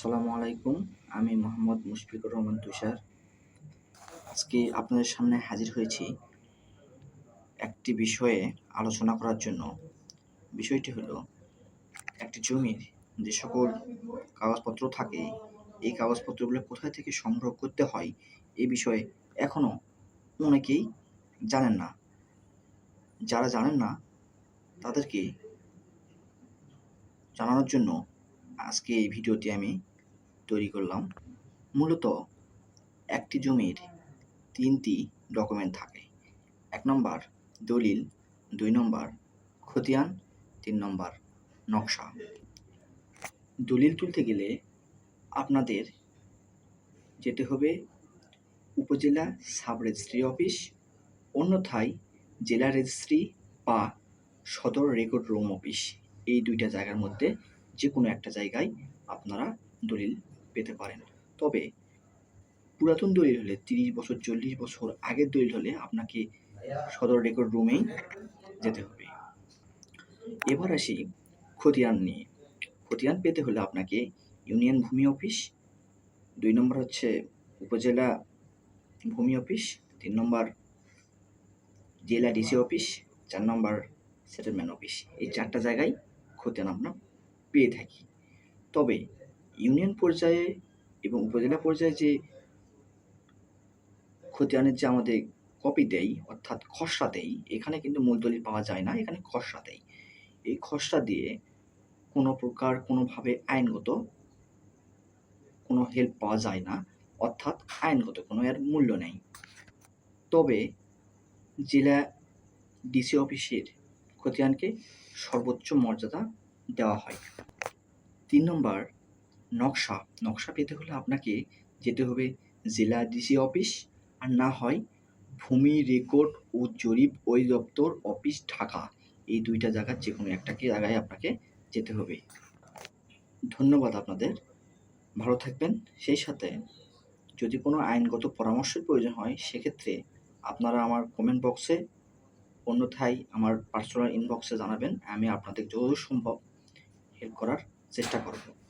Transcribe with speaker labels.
Speaker 1: আসসালামু আলাইকুম। আমি মোহাম্মদ মুশফিকুর রহমান তুষার। আজকে আপনাদের সামনে হাজির হয়েছি একটি বিষয়ে আলোচনা করার জন্য। বিষয়টি হলো, একটি জমির যে সকল কাগজপত্র থাকে, এই কাগজপত্রগুলো কোথায় থেকে সংগ্রহ করতে হয় এই বিষয়ে এখনও অনেকেই জানেন না। যারা জানেন না, তাদেরকে জানানোর জন্য আজকে এই ভিডিওটি আমি তৈরি করলাম। মূলত একটি জমির তিনটি ডকুমেন্ট থাকে। এক নম্বর দলিল, দুই নম্বর খতিয়ান, তিন নম্বর নকশা। দলিল তুলতে গেলে আপনাদের যেতে হবে উপজেলা সাব রেজিস্ট্রি অফিস, অন্যথায় জেলা রেজিস্ট্রি বা সদর রেকর্ড রুম অফিস। এই দুইটা জায়গার মধ্যে যে কোনো একটা জায়গায় আপনারা দলিল পেতে পারেন। তবে পুরাতন দলিল হলে, তিরিশ বছর, চল্লিশ বছর আগের দলিল হলে আপনাকে সদর রেকর্ড রুমেই যেতে হবে। এবার আসি খতিয়ান নিয়ে। খতিয়ান পেতে হলে আপনাকে ইউনিয়ন ভূমি অফিস, দুই নম্বর হচ্ছে উপজেলা ভূমি অফিস, তিন নম্বর জেলা ডিসি অফিস, চার নম্বর সেটেলমেন্ট অফিস। এই চারটা জায়গায় খতিয়ান আমরা পেয়ে থাকি। তবে ইউনিয়ন পর্যায়ে এবং উপজেলা পর্যায়ে যে খতিয়ানের যে আমাদের কপি দেই, অর্থাৎ খসড়া দেই, এখানে কিন্তু মূলদলিল পাওয়া যায় না, এখানে খসড়া দেই। এই খসড়া দিয়ে কোনো প্রকার কোনোভাবে আইনগত কোনো হেল্প পাওয়া যায় না, অর্থাৎ আইনগত কোনো এর মূল্য নেই। তবে জেলা ডিসি অফিসের খতিয়ানকে সর্বোচ্চ মর্যাদা দেওয়া হয়। তিন নম্বর নকশা নকশা পেতে হলে আপনাকে যেতে হবে জেলা ডিসি অফিস আর না হয় ভূমি রেকর্ড ও জরিপ অধিদপ্তর অফিস ঢাকা। এই দুইটা জায়গার যে কোনো একটাকে জায়গায় আপনাকে যেতে হবে। ধন্যবাদ আপনাদের। ভালো থাকবেন। সেই সাথে যদি কোনো আইনগত পরামর্শের প্রয়োজন হয়, সেক্ষেত্রে আপনারা আমার কমেন্ট বক্সে অন্যথায় আমার পার্সোনাল ইনবক্সে জানাবেন। আমি আপনাদের যত সম্ভব হেল্প করার চেষ্টা করব।